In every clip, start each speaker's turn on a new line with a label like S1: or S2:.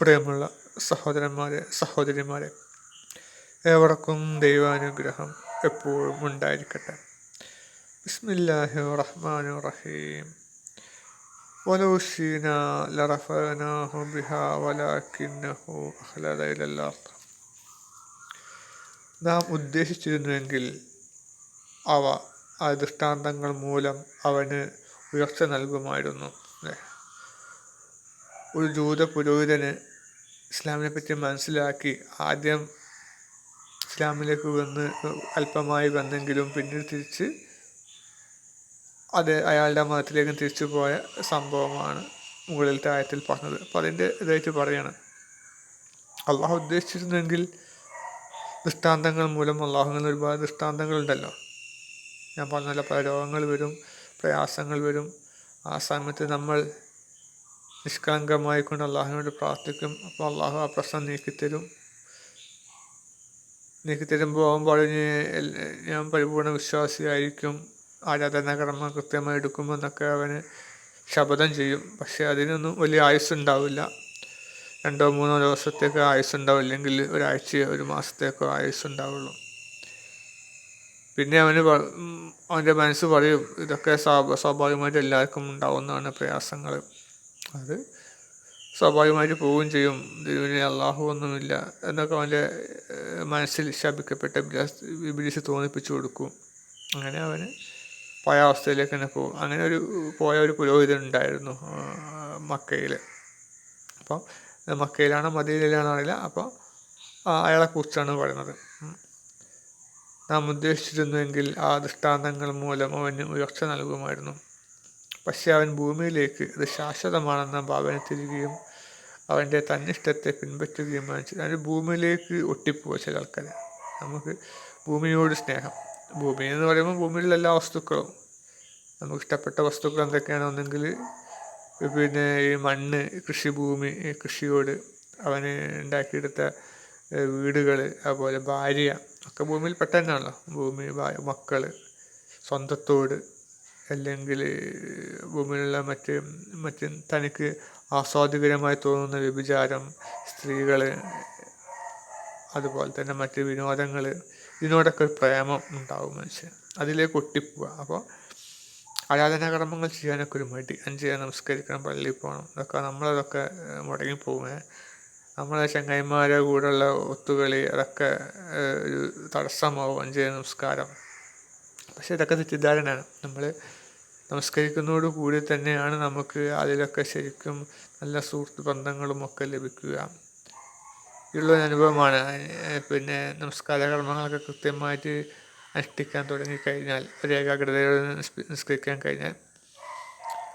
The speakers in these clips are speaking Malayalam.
S1: പ്രിയമുള്ള സഹോദരന്മാരെ സഹോദരിമാരെ ഏവർക്കും ദൈവാനുഗ്രഹം എപ്പോഴും ഉണ്ടായിരിക്കട്ടെ ബിസ്മില്ലാഹി റഹ്മാൻ റഹീം ولو شئنا لرفعناه بها ولكنه أخلد إلى الأرض നാം ഉദ്ദേശിച്ചിരുന്നുവെങ്കിൽ അവ ആ ദൃഷ്ടാന്തങ്ങൾ മൂലം അവന് ഉയർച്ച നൽകുമായിരുന്നു അല്ലേ ഒരു ജൂത പുരോഹിതന് ഇസ്ലാമിനെ പറ്റി മനസ്സിലാക്കി ആദ്യം ഇസ്ലാമിലേക്ക് വന്ന് അല്പമായി വന്നെങ്കിലും പിന്നീട് തിരിച്ച് അത് അയാളുടെ മതത്തിലേക്കും തിരിച്ചു പോയ സംഭവമാണ് മുകളിലത്തെ ആയത്തിൽ പറഞ്ഞത്. അപ്പം അതിന്റെ ഇതായിട്ട് പറയാണ്. അള്ളാഹു ഉദ്ദേശിച്ചിരുന്നെങ്കിൽ ദൃഷ്ടാന്തങ്ങൾ മൂലം അള്ളാഹുങ്ങൾ ഒരുപാട് ദൃഷ്ടാന്തങ്ങളുണ്ടല്ലോ ഞാൻ പറഞ്ഞല്ലോ പല രോഗങ്ങൾ വരും പ്രയാസങ്ങൾ വരും. ആ സമയത്ത് നമ്മൾ നിഷ്കളങ്കമായി കൊണ്ട് അള്ളാഹുവിനോട് പ്രാർത്ഥിക്കും. അപ്പോൾ അള്ളാഹു ആ പ്രശ്നം നീക്കിത്തരും. നീക്കിത്തരുമ്പോൾ ആകുമ്പോൾ ഞാൻ പരിപൂർണ വിശ്വാസിയായിരിക്കും. ആരാധനാകർമ്മം കൃത്യമായി എടുക്കുമെന്നൊക്കെ അവന് ശപഥം ചെയ്യും. പക്ഷേ അതിനൊന്നും വലിയ ആയുസ് ഉണ്ടാവില്ല രണ്ടോ മൂന്നോ ദിവസത്തേക്ക് ആയുസ് ഉണ്ടാവില്ലെങ്കിൽ ഒരാഴ്ചയോ ഒരു മാസത്തേക്കോ ആയുസ് ഉണ്ടാവുള്ളൂ പിന്നെ അവന് അവന്റെ മനസ്സ് പറയും ഇതൊക്കെ സ്വാഭാവികമായിട്ട് എല്ലാവർക്കും ഉണ്ടാവുന്നതാണ് പ്രയാസങ്ങൾ. അത് സ്വാഭാവികമായിട്ട് പോവുകയും ചെയ്യും. ഇതിന് അള്ളാഹു ഒന്നുമില്ല എന്നൊക്കെ അവന്റെ മനസ്സിൽ ശപിക്കപ്പെട്ട വിബിലിസ് തോന്നിപ്പിച്ചു കൊടുക്കും. അങ്ങനെ അവന് പോയ അവസ്ഥയിലേക്ക് തന്നെ പോകും. അങ്ങനെ ഒരു പോയ ഒരു പുരോഹിതൻ ഉണ്ടായിരുന്നു മക്കയിൽ അപ്പം മക്കയിലാണോ മദീനയിലാണോ അറിയില്ല. അപ്പോൾ അയാളെ കുറിച്ചാണ് പറയുന്നത്. നാം ഉദ്ദേശിച്ചിരുന്നുവെങ്കിൽ ആ ദൃഷ്ടാന്തങ്ങൾ മൂലം അവന് ഉയർച്ച നൽകുമായിരുന്നു. പക്ഷേ അവൻ ഭൂമിയിലേക്ക് ഇത് ശാശ്വതമാണെന്ന ഭാവന തിരികുകയും അവന്റെ തന്നിഷ്ടത്തെ പിൻപറ്റുകയും അതിന് ഭൂമിയിലേക്ക് ഒട്ടിപ്പോവുക ചില ആൾക്കാർ നമുക്ക് ഭൂമിയോട് സ്നേഹം. ഭൂമി എന്ന് പറയുമ്പോൾ ഭൂമിയിലുള്ള എല്ലാ വസ്തുക്കളും. നമുക്ക് ഇഷ്ടപ്പെട്ട വസ്തുക്കൾ എന്തൊക്കെയാണ്? ഒന്നെങ്കിൽ പിന്നെ ഈ മണ്ണ് കൃഷിഭൂമി കൃഷിയോട് അവന് ഉണ്ടാക്കിയെടുത്ത വീടുകൾ അതുപോലെ ഭാര്യ ഒക്കെ ഭൂമിയിൽ പെട്ടെന്നാണല്ലോ. ഭൂമി മക്കൾ സ്വന്തത്തോട് അല്ലെങ്കിൽ ഭൂമിയിലുള്ള മറ്റ് മറ്റ് തനിക്ക് ആസ്വാദ്യകരമായി തോന്നുന്ന വ്യഭിചാരം സ്ത്രീകൾ അതുപോലെ തന്നെ മറ്റ് വിനോദങ്ങൾ ഇതിനോടൊക്കെ ഒരു പ്രേമം ഉണ്ടാവും മനുഷ്യൻ അതിലേക്ക് ഒട്ടിപ്പോവുക അപ്പോൾ ആരാധനാകർമ്മങ്ങൾ ചെയ്യാനൊക്കെ ഒരു മടി. അഞ്ച് നമസ്കരിക്കണം പള്ളിയിൽ പോകണം ഇതൊക്കെ നമ്മളതൊക്കെ മുടങ്ങിപ്പോവേ നമ്മളെ ചങ്ങായിമാരെ കൂടെയുള്ള ഒത്തുകളി അതൊക്കെ ഒരു തടസ്സമാവും. അഞ്ച് നമസ്കാരം. പക്ഷേ ഇതൊക്കെ തെറ്റിദ്ധാരണയാണ്. നമ്മൾ നമസ്കരിക്കുന്നതോട് കൂടി തന്നെയാണ് നമുക്ക് അതിലൊക്കെ ശരിക്കും നല്ല സുഹൃത്ത് ബന്ധങ്ങളും ഒക്കെ ലഭിക്കുക. ഉള്ള അനുഭവമാണ്. പിന്നെ നമസ്കാര കർമ്മങ്ങളൊക്കെ കൃത്യമായിട്ട് അനുഷ്ഠിക്കാൻ തുടങ്ങിക്കഴിഞ്ഞാൽ ഒരു ഏകാഗ്രതയോടെ നിസ്കരിക്കാൻ കഴിഞ്ഞാൽ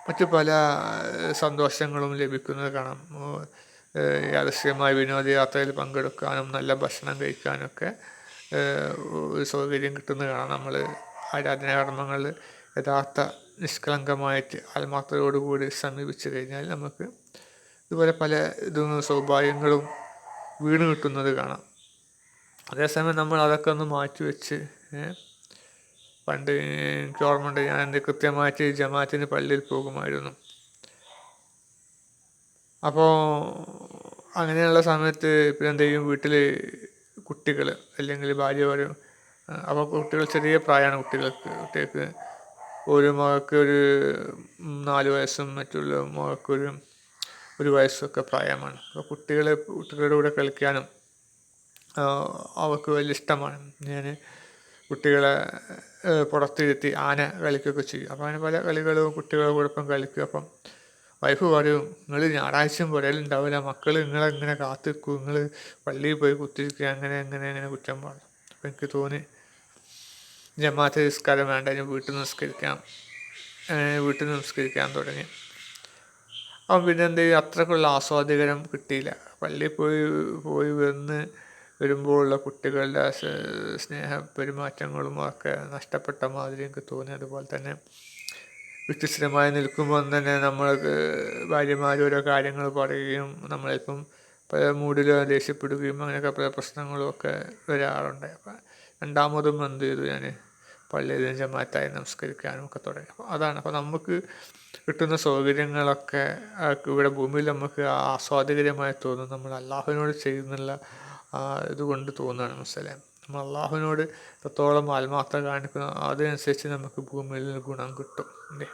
S1: മറ്റു പല സന്തോഷങ്ങളും ലഭിക്കുന്നത് കാണാം. യാദൃശ്യമായ വിനോദയാത്രയിൽ പങ്കെടുക്കാനും നല്ല ഭക്ഷണം കഴിക്കാനൊക്കെ ഒരു സൗകര്യം കിട്ടുന്നത് കാണാം. നമ്മൾ ആരാധനാകർമ്മങ്ങൾ യഥാർത്ഥ നിഷ്കളങ്കമായിട്ട് ആത്മാർത്ഥതയോടുകൂടി സമീപിച്ചു കഴിഞ്ഞാൽ നമുക്ക് ഇതുപോലെ പല ഇതും സൗഭാഗ്യങ്ങളും വീണ് കിട്ടുന്നത് കാണാം. അതേസമയം നമ്മൾ അതൊക്കെ ഒന്ന് മാറ്റി വെച്ച് പണ്ട് എനിക്ക് ഓർമ്മയുണ്ട് ഞാൻ എന്റെ കൃത്യമായിട്ട് ജമാഅത്തിന് പള്ളിയിൽ പോകുമായിരുന്നു. അപ്പോൾ അങ്ങനെയുള്ള സമയത്ത് പിന്നെ എന്ത് ചെയ്യും? വീട്ടിൽ കുട്ടികൾ അല്ലെങ്കിൽ ഭാര്യ പറയും അപ്പോൾ കുട്ടികൾ ചെറിയ പ്രായമാണ് കുട്ടികൾക്ക്. കുട്ടികൾക്ക് ഒരു മകൾക്ക് ഒരു നാല് വയസ്സും മറ്റുള്ള മകൾക്കൊരു ഒരു വയസ്സൊക്കെ പ്രായമാണ്. അപ്പോൾ കുട്ടികളെ കുട്ടികളുടെ കൂടെ കളിക്കാനും അവർക്ക് വലിയ ഇഷ്ടമാണ്. ഞാൻ കുട്ടികളെ പുറത്തിരുത്തി ആന കളിക്കുകയൊക്കെ ചെയ്യും. അപ്പോൾ അങ്ങനെ പല കളികളും കുട്ടികളോടൊപ്പം കളിക്കും. അപ്പം വൈഫ് പറയും നിങ്ങൾ ഞായറാഴ്ചയും പുരയിലുണ്ടാവില്ല മക്കൾ നിങ്ങളെങ്ങനെ കാത്തു കാത്തിരിക്കും. നിങ്ങൾ പള്ളിയിൽ പോയി കുത്തിരിക്കുക. അങ്ങനെ അങ്ങനെ അങ്ങനെ കുറ്റം പാടും അപ്പം എനിക്ക് തോന്നി ജമാഅത്ത് നിസ്കാരം വേണ്ട ഞാൻ വീട്ടിൽ നിസ്കരിക്കാം. വീട്ടിൽ നിസ്കരിക്കാൻ തുടങ്ങി. അപ്പം പിന്നെ എന്ത് ചെയ്യും അത്രക്കുള്ള ആസ്വാദികരം കിട്ടിയില്ല. പള്ളിയിൽ പോയി പോയി വന്ന് വരുമ്പോഴുള്ള കുട്ടികളുടെ സ്നേഹ പെരുമാറ്റങ്ങളും ഒക്കെ നഷ്ടപ്പെട്ട മാതിരി എനിക്ക് തോന്നി. അതുപോലെ തന്നെ വ്യത്യസ്തമായി നിൽക്കുമ്പോൾ തന്നെ നമ്മൾക്ക് ഭാര്യമാർ ഓരോ കാര്യങ്ങൾ പറയുകയും നമ്മളിപ്പം പല മൂഡിലും ദേഷ്യപ്പെടുകയും അങ്ങനെയൊക്കെ പല പ്രശ്നങ്ങളും ഒക്കെ വരാറുണ്ട് അപ്പം രണ്ടാമതും എന്ത് ചെയ്തു ഞാൻ പള്ളിയിൽ ജമാഅത്തായി നമസ്കരിക്കാനും ഒക്കെ തുടങ്ങി. അപ്പോൾ അതാണ്. അപ്പോൾ നമുക്ക് കിട്ടുന്ന സൗകര്യങ്ങളൊക്കെ ഇവിടെ ഭൂമിയിൽ നമുക്ക് ആസ്വാദികരമായി തോന്നും. നമ്മൾ അള്ളാഹുവിനോട് ചെയ്യുന്നുള്ള ഇതുകൊണ്ട് തോന്നുകയാണ് മനസ്സിലായി നമ്മൾ അള്ളാഹുവിനോട് എത്രത്തോളം ആത്മാർത്ഥ കാണിക്കുന്നു അതിനനുസരിച്ച് നമുക്ക് ഭൂമിയിൽ ഗുണം കിട്ടും. അല്ലേ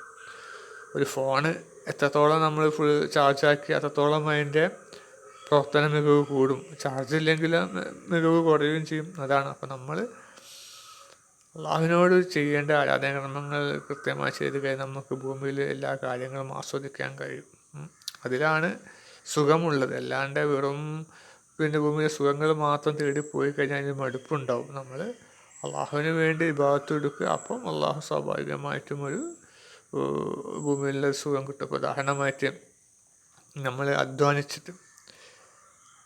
S1: ഒരു ഫോണ് എത്രത്തോളം നമ്മൾ ഫുൾ ചാർജാക്കി അത്രത്തോളം അതിന്റെ പ്രവർത്തന മികവ് കൂടും. ചാർജ് ഇല്ലെങ്കിൽ മികവ് കുറയുകയും ചെയ്യും. അതാണ്. അപ്പോൾ നമ്മൾ അള്ളാഹുവിനോട് ചെയ്യേണ്ട ആരാധനാകർമ്മങ്ങൾ കൃത്യമായി ചെയ്ത് കഴിഞ്ഞാൽ നമുക്ക് ഭൂമിയിൽ എല്ലാ കാര്യങ്ങളും ആസ്വദിക്കാൻ കഴിയും. അതിലാണ് സുഖമുള്ളത്. അല്ലാണ്ട് വെറും പിന്നെ ഭൂമിയിലെ സുഖങ്ങൾ മാത്രം തേടി പോയി കഴിഞ്ഞാൽ അതിന് മടുപ്പുണ്ടാവും. നമ്മൾ അള്ളാഹുവിന് വേണ്ടി വിഭാഗത്ത് എടുക്കുക. അപ്പം അള്ളാഹു സ്വാഭാവികമായിട്ടും ഒരു ഭൂമിയിലെ സുഖം കിട്ടും. ഉദാഹരണമായിട്ട് നമ്മൾ അധ്വാനിച്ചിട്ട്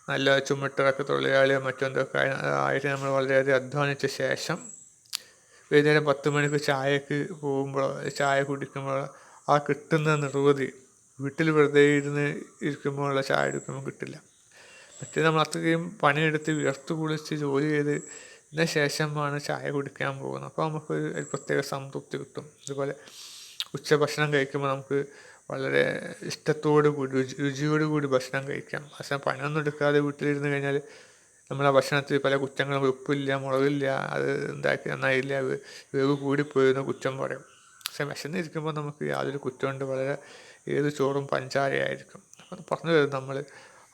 S1: നല്ല ചുമട്ടിറക്ക തൊഴിലാളിയോ മറ്റെന്തൊക്കെ ആയിട്ട് നമ്മൾ വളരെയധികം അധ്വാനിച്ച ശേഷം വൈകുന്നേരം പത്ത് മണിക്ക് ചായക്ക് പോകുമ്പോൾ ചായ കുടിക്കുമ്പോൾ ആ കിട്ടുന്ന നിർവൃതി വീട്ടിൽ വെറുതെ ഇരുന്ന് ഇരിക്കുമ്പോഴുള്ള ചായ എടുക്കുമ്പോൾ കിട്ടില്ല. മറ്റേ നമ്മൾ അത്രയും പണിയെടുത്ത് വിയർത്ത് കുളിച്ച് ജോലി ചെയ്ത് ഇതിന് ശേഷമാണ് ചായ കുടിക്കാൻ പോകുന്നത്. അപ്പോൾ നമുക്ക് ഒരു പ്രത്യേക സംതൃപ്തി കിട്ടും. അതുപോലെ ഉച്ചഭക്ഷണം കഴിക്കുമ്പോൾ നമുക്ക് വളരെ ഇഷ്ടത്തോടു കൂടി രുചി രുചിയോടു കൂടി ഭക്ഷണം കഴിക്കാം. ഭക്ഷണം പണിയൊന്നും എടുക്കാതെ വീട്ടിലിരുന്ന് കഴിഞ്ഞാൽ നമ്മളെ ഭക്ഷണത്തിൽ പല കുറ്റങ്ങളും ഉപ്പില്ല മുളകില്ല അത് ഉണ്ടാക്കി നന്നായില്ല വേവ് കൂടിപ്പോയി എന്ന് കുറ്റം പറയും. പക്ഷെ വിശന്നിരിക്കുമ്പോൾ നമുക്ക് യാതൊരു കുറ്റമുണ്ട് വളരെ ഏത് ചോറും പഞ്ചാരയായിരിക്കും അപ്പം പറഞ്ഞു വരുന്നത് നമ്മൾ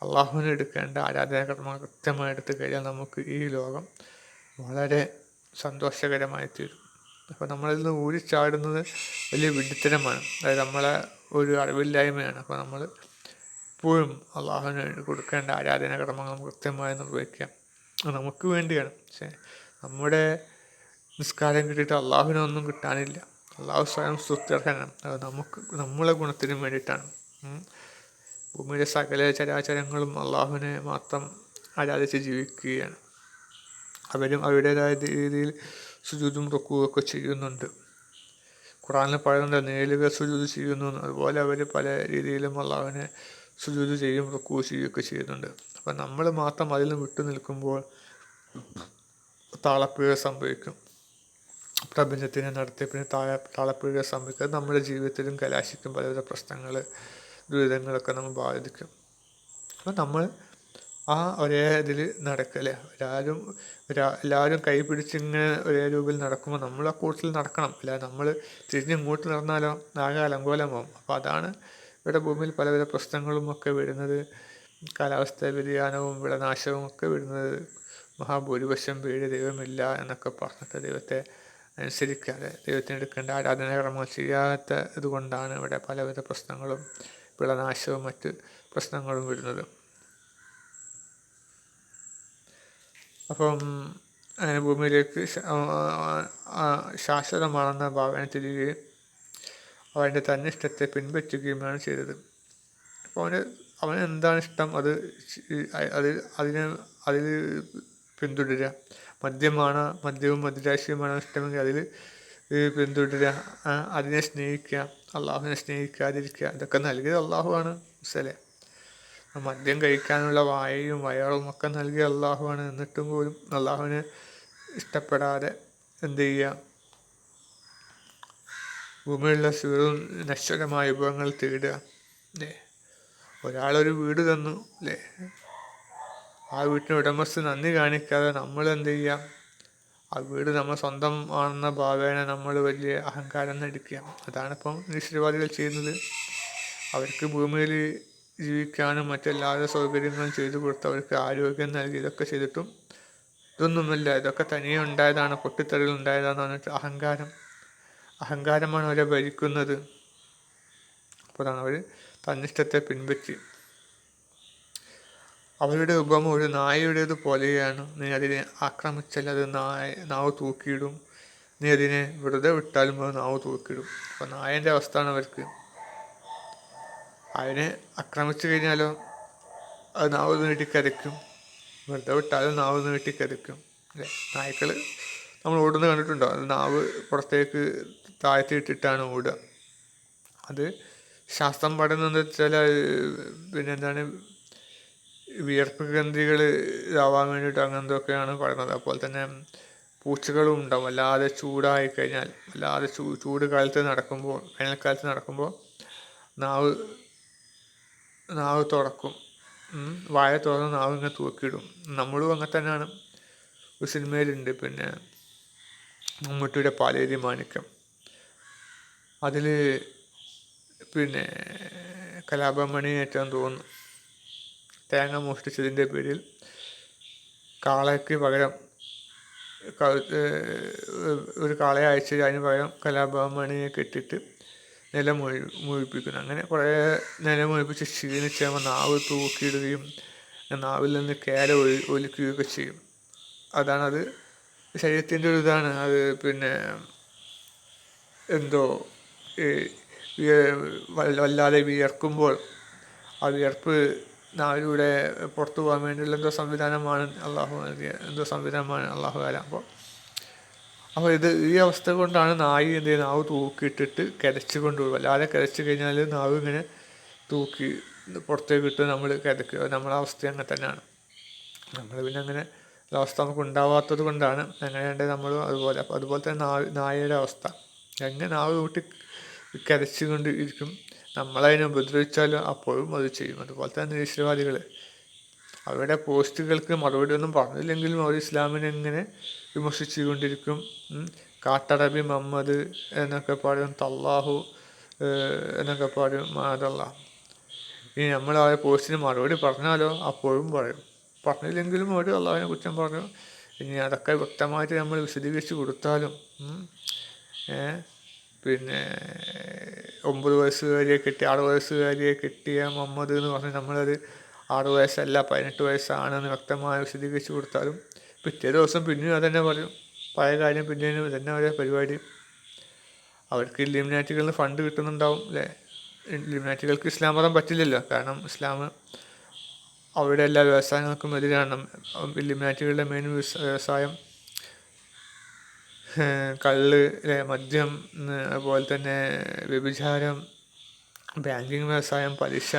S1: അള്ളാഹുവിന് എടുക്കേണ്ട ആരാധനാകർമ്മങ്ങൾ കൃത്യമായി എടുത്തു കഴിഞ്ഞാൽ നമുക്ക് ഈ ലോകം വളരെ സന്തോഷകരമായി തീരും അപ്പോൾ നമ്മളിൽ നിന്ന് ഊരിച്ചാടുന്നത് വലിയ വിഡിത്തരമാണ് അതായത് നമ്മളെ ഒരു അറിവില്ലായ്മയാണ്. അപ്പോൾ നമ്മൾ എപ്പോഴും അള്ളാഹുവിന് കൊടുക്കേണ്ട ആരാധന കർമ്മങ്ങൾ കൃത്യമായി നിർവഹിക്കാം നമുക്ക് വേണ്ടിയാണ്. പക്ഷേ നമ്മുടെ നിസ്കാരം കിട്ടിയിട്ട് അള്ളാഹുവിനൊന്നും കിട്ടാനില്ല. അള്ളാഹു സ്വയം സ്തുത്യർഹനാണ്. അത് നമുക്ക് നമ്മളെ ഗുണത്തിനും വേണ്ടിയിട്ടാണ്. ഭൂമിയിലെ സകല ചരാചരങ്ങളും അള്ളാഹുവിനെ മാത്രം ആരാധിച്ച് ജീവിക്കുകയാണ്. അവരും അവരുടേതായ രീതിയിൽ സുജൂതും ഒക്കെ ചെയ്യുന്നുണ്ട്. ഖുറാനിൽ പറയുന്നുണ്ട് നേലുകൾ സുജൂത് ചെയ്യുന്നു. അതുപോലെ അവർ പല രീതിയിലും അള്ളാഹുവിനെ സുജൂത് ചെയ്യും റുക്കൂ ചെയ്യുകയൊക്കെ ചെയ്യുന്നുണ്ട്. അപ്പം നമ്മൾ മാത്രം അതിൽ നിന്ന് വിട്ടു നിൽക്കുമ്പോൾ താളപ്പിഴ സംഭവിക്കും. പ്രപഞ്ചത്തിനെ നടത്തിപ്പിന് താഴ താളപ്പിഴ സംഭവിക്കും. അത് നമ്മുടെ ജീവിതത്തിലും കലാശിക്കും. പലവിധ പ്രശ്നങ്ങൾ ദുരിതങ്ങളൊക്കെ നമ്മൾ ബാധിക്കും. അപ്പം നമ്മൾ ആ ഒരേ ഇതിൽ നടക്കല്ലേ എല്ലാവരും എല്ലാവരും കൈ പിടിച്ചിങ്ങനെ ഒരേ രൂപയിൽ നടക്കുമ്പോൾ നമ്മൾ ആ കൂട്ടത്തിൽ നടക്കണം. അല്ല നമ്മൾ തിരിഞ്ഞ് ഇങ്ങോട്ട് നടന്നാലോ ആകെ അലങ്കോലമാവും. അപ്പോൾ അതാണ് ഇവിടെ ഭൂമിയിൽ പലവിധ പ്രശ്നങ്ങളും ഒക്കെ വരുന്നത്. കാലാവസ്ഥ വ്യതിയാനവും വിളനാശവും ഒക്കെ വരുന്നത് മഹാഭൂരിപക്ഷം പേര് ദൈവമില്ല എന്നൊക്കെ പറഞ്ഞിട്ട് ദൈവത്തെ അനുസരിക്കാതെ ദൈവത്തിന് എടുക്കേണ്ട ആരാധനാകർമ്മങ്ങൾ ചെയ്യാത്ത ഇതുകൊണ്ടാണ് ഇവിടെ പലവിധ പ്രശ്നങ്ങളും വിളനാശവും മറ്റ് പ്രശ്നങ്ങളും വരുന്നത്. അപ്പം അങ്ങനെ ഭൂമിയിലേക്ക് ശാശ്വതമാണെന്ന ഭാവന തിരികെയും അവന്റെ തന്നെ ഇഷ്ടത്തെ പിൻപറ്റുകയുമാണ് ചെയ്തത്. അപ്പോൾ അവന് അവന് എന്താണ് ഇഷ്ടം? അത് അത് അതിന് അതിൽ പിന്തുടരുക. മദ്യമാണ് മദ്യവും മദ്യരാശിയുമാണ് ഇഷ്ടമെങ്കിൽ അതിൽ പിന്തുടരുക. അതിനെ സ്നേഹിക്കുക അള്ളാഹുവിനെ സ്നേഹിക്കാതിരിക്കുക. ഇതൊക്കെ നൽകിയത് അള്ളാഹുവാണ് മനസ്സിലെ മദ്യം കഴിക്കാനുള്ള വായയും വയറും ഒക്കെ നൽകിയ അള്ളാഹുവാണ്. എന്നിട്ടും പോലും അള്ളാഹുവിനെ ഇഷ്ടപ്പെടാതെ എന്ത് ചെയ്യുക? ഭൂമിയിലുള്ള വെറും നശ്വരമായ വിഭവങ്ങൾ തേടുക അല്ലേ ഒരാളൊരു വീട് തന്നു അല്ലേ ആ വീട്ടിന് ഉടമസ്ഥ നന്ദി കാണിക്കാതെ നമ്മൾ എന്ത് ചെയ്യാം? ആ വീട് നമ്മൾ സ്വന്തം ആണെന്ന ഭാവേന നമ്മൾ വലിയ അഹങ്കാരം എടുക്കുക അതാണിപ്പം നിശ്ചയവാദികൾ ചെയ്യുന്നത്. അവർക്ക് ഭൂമിയിൽ ജീവിക്കാനും മറ്റെല്ലാവിധ സൗകര്യങ്ങളും ചെയ്തു കൊടുത്ത് അവർക്ക് ആരോഗ്യം നൽകി ഇതൊക്കെ ചെയ്തിട്ടും ഇതൊന്നുമില്ല ഇതൊക്കെ തനിയെ ഉണ്ടായതാണ് പൊട്ടിത്തെറികൾ ഉണ്ടായതാണെന്ന് പറഞ്ഞിട്ട് അഹങ്കാരം. അഹങ്കാരമാണ് അവരെ ഭരിക്കുന്നത്. അപ്പോഴാണ് അവർ തന്നിഷ്ടത്തെ പിൻപറ്റി. അവരുടെ ഉപമ ഒരു നായയുടേത് പോലെയാണ്. നീ അതിനെ ആക്രമിച്ചാൽ അത് നായ നാവ് തൂക്കിയിടും. നീ അതിനെ വെറുതെ വിട്ടാലും അത് നാവ് തൂക്കിയിടും. അപ്പോൾ നായന്റെ അവസ്ഥയാണ് അവർക്ക്. അതിനെ ആക്രമിച്ചു കഴിഞ്ഞാലോ അത് നാവ് നീട്ടി കരയ്ക്കും. വെറുതെ വിട്ടാലും നാവ് നീട്ടി കരയ്ക്കും. അല്ലേ? നായ്ക്കൾ നമ്മൾ ഓടുന്നത് കണ്ടിട്ടുണ്ടോ? അത് നാവ് പുറത്തേക്ക് താഴ്ത്തിയിട്ടിട്ടാണ് ഓടുക. അത് ശാസ്ത്രം പഠനം വെച്ചാൽ പിന്നെ എന്താണ് വിയർപ്പ് ഗ്രന്ഥികൾ ഇതാവാൻ വേണ്ടിയിട്ട് അങ്ങനത്തെയൊക്കെയാണ് പറയുന്നത് അതുപോലെ തന്നെ പൂച്ചകളും ഉണ്ടാവും. വല്ലാതെ ചൂടായി കഴിഞ്ഞാൽ അല്ലാതെ ചൂ ചൂട് കാലത്ത് നടക്കുമ്പോൾ വേനൽക്കാലത്ത് നടക്കുമ്പോൾ നാവ് നാവ് തുറക്കും. വായ തുറന്ന് നാവ് ഇങ്ങനെ തൂക്കിയിടും. നമ്മളും അങ്ങനെ തന്നെയാണ്. ഒരു സിനിമയിലുണ്ട്. പിന്നെ മമ്മൂട്ടിയുടെ പാലേരി മാണിക്യം. അതിൽ പിന്നെ കലാപമണി ഏറ്റവും തോന്നുന്നു. തേങ്ങ മോഷ്ടിച്ചതിന്റെ പേരിൽ കാളയ്ക്ക് പകരം ഒരു കാളയെ അയച്ച് അതിന് പകരം കലാപമണിയെ കെട്ടിട്ട് നില മൊഴി മുഴിപ്പിക്കുന്നു. അങ്ങനെ കുറേ നില മുഴിപ്പിച്ച് ക്ഷീണിച്ച് നാവ് തൂക്കിയിടുകയും നാവിൽ നിന്ന് കേര ഒലി ഒലിക്കുകയൊക്കെ ചെയ്യും. അതാണത് ശരീരത്തിന്റെ ഒരു ഇതാണ്. അത് പിന്നെ എന്തോ വല്ലാതെ വിയർക്കുമ്പോൾ ആ വിയർപ്പ് നാവിലൂടെ പുറത്തു പോകാൻ വേണ്ടിയുള്ള എന്തോ സംവിധാനമാണ് അള്ളാഹു നൽകിയ എന്തോ സംവിധാനമാണ് അള്ളാഹു കാല അപ്പോൾ അപ്പോൾ ഇത് ഈ അവസ്ഥ കൊണ്ടാണ് നായി എന്ത് ചെയ്യുന്നത്? നാവ് തൂക്കിയിട്ടിട്ട് കിടച്ച് കൊണ്ടുപോകും വല്ലാതെ കിടച്ച് കഴിഞ്ഞാൽ നാവ് ഇങ്ങനെ തൂക്കി പുറത്തേക്ക് ഇട്ട് നമ്മൾ കിതക്കുക നമ്മളെ അവസ്ഥ അങ്ങനെ തന്നെയാണ്. നമ്മൾ പിന്നെ അങ്ങനെ അവസ്ഥ നമുക്ക് ഉണ്ടാവാത്തത് കൊണ്ടാണ് അങ്ങനെയുണ്ട് നമ്മൾ അതുപോലെ. അപ്പോൾ അതുപോലെ തന്നെ നാവ് നായയുടെ അവസ്ഥ. എങ്ങനെ നാവ് കൂട്ടി കരച്ചുകൊണ്ട് ഇരിക്കും നമ്മളതിനെ ഉപദ്രവിച്ചാലും അപ്പോഴും അത് ചെയ്യും. അതുപോലെ തന്നെ നിരീശ്വരവാദികൾ അവരുടെ പോസ്റ്റുകൾക്ക് മറുപടി ഒന്നും പറഞ്ഞില്ലെങ്കിലും അവർ ഇസ്ലാമിനെ എങ്ങനെ വിമർശിച്ചുകൊണ്ടിരിക്കും. കാട്ടറബി മുഹമ്മദ് എന്നൊക്കെ പാടും തല്ലാഹു എന്നൊക്കെ പാടും മാതല്ല ഇനി നമ്മൾ ആ പോസ്റ്റിന് മറുപടി പറഞ്ഞാലോ അപ്പോഴും പറയും. പറഞ്ഞില്ലെങ്കിലും അവർ അള്ളാഹുവിനെ കുറ്റം പറഞ്ഞു. ഇനി അതൊക്കെ വ്യക്തമായിട്ട് നമ്മൾ വിശദീകരിച്ച് കൊടുത്താലും പിന്നെ ഒമ്പത് വയസ്സുകാരിയെ കിട്ടി ആറ് വയസ്സുകാരിയെ കിട്ടിയ മുഹമ്മദ് എന്ന് പറഞ്ഞ് നമ്മളത് ആറ് വയസ്സല്ല പതിനെട്ട് വയസ്സാണെന്ന് വ്യക്തമായി വിശദീകരിച്ച് കൊടുത്താലും പിറ്റേ ദിവസം പിന്നെയും അതന്നെ പറയും. പഴയ കാര്യം പിന്നെയും ഇതന്നെ ഒരേ പരിപാടി. അവർക്ക് ലിമിനാറ്റുകളിൽ ഫണ്ട് കിട്ടുന്നുണ്ടാവും അല്ലേ ലിമിനാറ്റുകൾക്ക് ഇസ്ലാം മതം പറ്റില്ലല്ലോ. കാരണം ഇസ്ലാം അവരുടെ എല്ലാ വ്യവസായങ്ങൾക്കും എതിരാണ് ഇല്ലിമിനാറ്റികളുടെ മെയിൻ വ്യവസായം. കള്ള് മദ്യം അതുപോലെ തന്നെ വ്യഭിചാരം ബാങ്കിങ് വ്യവസായം പലിശ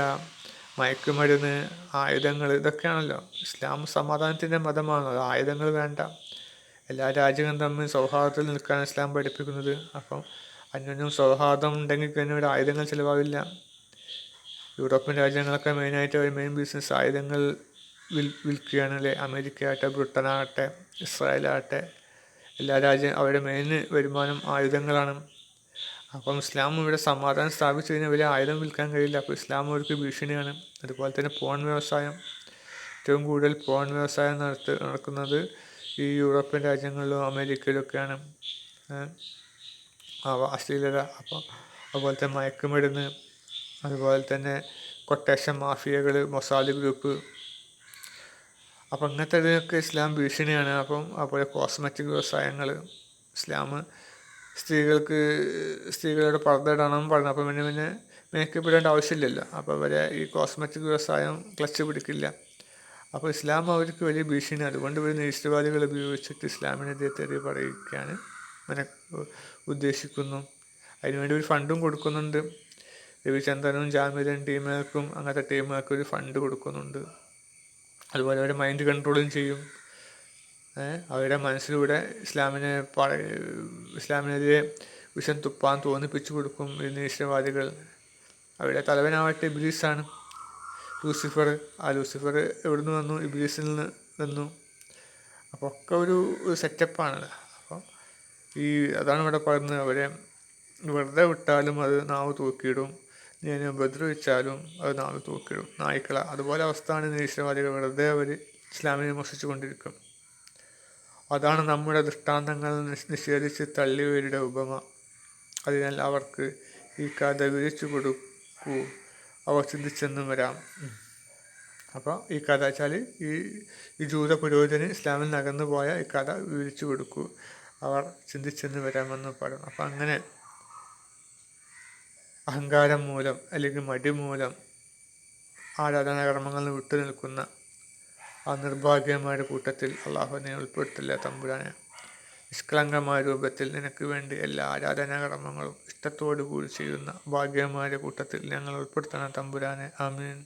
S1: മയക്കുമരുന്ന് ആയുധങ്ങൾ ഇതൊക്കെയാണല്ലോ. ഇസ്ലാം സമാധാനത്തിന്റെ മതമാണ്. ആയുധങ്ങൾ വേണ്ട. എല്ലാ രാജ്യങ്ങളും തമ്മിൽ സൗഹാർദ്ദത്തിൽ നിൽക്കാൻ ഇസ്ലാം പഠിപ്പിക്കുന്നത്. അപ്പം അന്യോന്യം സൗഹാർദ്ദം ഉണ്ടെങ്കിൽ തന്നെ ഒരു ആയുധങ്ങൾ ചിലവാകില്ല യൂറോപ്യൻ രാജ്യങ്ങളൊക്കെ മെയിനായിട്ട് ഒരു മെയിൻ ബിസിനസ് ആയുധങ്ങൾ വിൽ വിൽക്കുകയാണ് അല്ലേ അമേരിക്ക ആകട്ടെ ബ്രിട്ടൻ ആകട്ടെ ഇസ്രായേലാകട്ടെ എല്ലാ രാജ്യം അവരുടെ മെയിൻ വരുമാനം ആയുധങ്ങളാണ്. അപ്പം ഇസ്ലാം ഇവിടെ സമാധാനം സ്ഥാപിച്ചു കഴിഞ്ഞാൽ വലിയ ആയുധം വിൽക്കാൻ കഴിയില്ല. അപ്പോൾ ഇസ്ലാം അവർക്ക് ഭീഷണിയാണ്. അതുപോലെ തന്നെ പോൺ വ്യവസായം. ഏറ്റവും കൂടുതൽ പോൺ വ്യവസായം നടത്ത നടക്കുന്നത് ഈ യൂറോപ്യൻ രാജ്യങ്ങളിലും അമേരിക്കയിലൊക്കെയാണ്. അശ്ലീലത അപ്പോൾ അതുപോലെ തന്നെ മയക്കുമരുന്ന് അതുപോലെ തന്നെ കൊട്ടേഷൻ മാഫിയകൾ മൊസാദ് ഗ്രൂപ്പ് അപ്പം അങ്ങനത്തെ ഇതിനൊക്കെ ഇസ്ലാം ഭീഷണിയാണ്. അപ്പം അതുപോലെ കോസ്മെറ്റിക് വ്യവസായങ്ങൾ ഇസ്ലാം സ്ത്രീകൾക്ക് സ്ത്രീകളോട് പറഞ്ഞിടണം പറഞ്ഞു. അപ്പം പിന്നെ പിന്നെ മേക്കപ്പ് ഇടേണ്ട ആവശ്യമില്ലല്ലോ. അപ്പോൾ അവരെ ഈ കോസ്മെറ്റിക് വ്യവസായം ക്ലച്ച് പിടിക്കില്ല. അപ്പോൾ ഇസ്ലാം അവർക്ക് വലിയ ഭീഷണി അതുകൊണ്ട് ഇവർ നിരീശ്വരവാദികൾ ഉപയോഗിച്ചിട്ട് ഇസ്ലാമിനെതിരെ പറയുകയാണ് മന ഉദ്ദേശിക്കുന്നു. അതിനുവേണ്ടി ഒരു ഫണ്ടും കൊടുക്കുന്നുണ്ട്. രവിചന്ദ്രനും ജാമിദൻ ടീമുകൾക്കും അങ്ങനത്തെ ടീമുകൾക്ക് ഒരു ഫണ്ട് കൊടുക്കുന്നുണ്ട്. അതുപോലെ അവരെ മൈൻഡ് കൺട്രോളും ചെയ്യും. അവരുടെ മനസ്സിലൂടെ ഇസ്ലാമിനെ പഴ ഇസ്ലാമിനെതിരെ വിഷം തുപ്പാൻ തോന്നിപ്പിച്ചു കൊടുക്കും നിരീശ്വരവാദികൾ. അവരുടെ തലവനാവട്ടെ ഇബ്ലീസാണ്. ലൂസിഫർ ആ ലൂസിഫർ എവിടുന്ന് വന്നു? ഇബ്ലീസിൽ നിന്ന് വന്നു. അപ്പോൾ ഒക്കെ ഒരു സെറ്റപ്പാണ് അപ്പോൾ ഈ അതാണ് ഇവിടെ പറയുന്നത്. അവരെ വെറുതെ വിട്ടാലും അത് നാവ് തൂക്കിയിടും. ഞാൻ ഉപദ്രവിച്ചാലും അത് നാളെ തൂക്കിടും. നായ്ക്കള. അതുപോലെ അവസ്ഥയാണ് നിരീശ്വരവാദികൾ. വെറുതെ അവർ ഇസ്ലാമിനെ വിമർശിച്ചു കൊണ്ടിരിക്കും അതാണ് നമ്മുടെ ദൃഷ്ടാന്തങ്ങൾ നിഷേധിച്ച് തള്ളിയവരുടെ ഉപമ. അതിനാൽ അവർക്ക് ഈ കഥ വിരിച്ചു കൊടുക്കൂ. അവർ ചിന്തിച്ചെന്നും വരാം. അപ്പോൾ ഈ കഥ വെച്ചാൽ ഈ ഈ ജൂത പുരോഹിതന് ഇസ്ലാമിൽ നകന്നു പോയ ഈ കഥ വിവരിച്ചു കൊടുക്കൂ. അവർ ചിന്തിച്ചെന്ന് വരാമെന്ന് പറയും അപ്പം അങ്ങനെ അഹങ്കാരം മൂലം അല്ലെങ്കിൽ മടി മൂലം ആരാധനാകർമ്മങ്ങളിൽ വിട്ടു നിൽക്കുന്ന ആ നിർഭാഗ്യമായ കൂട്ടത്തിൽ അള്ളാഹുവിനെ ഉൾപ്പെടുത്തില്ല തമ്പുരാനെ. നിഷ്കളങ്കമായ രൂപത്തിൽ നിനക്ക് വേണ്ടി എല്ലാ ആരാധനാകർമ്മങ്ങളും ഇഷ്ടത്തോടു കൂടി ചെയ്യുന്ന ഭാഗ്യമായ കൂട്ടത്തിൽ ഞങ്ങൾ ഉൾപ്പെടുത്തണം തമ്പുരാനെ. ആമീൻ.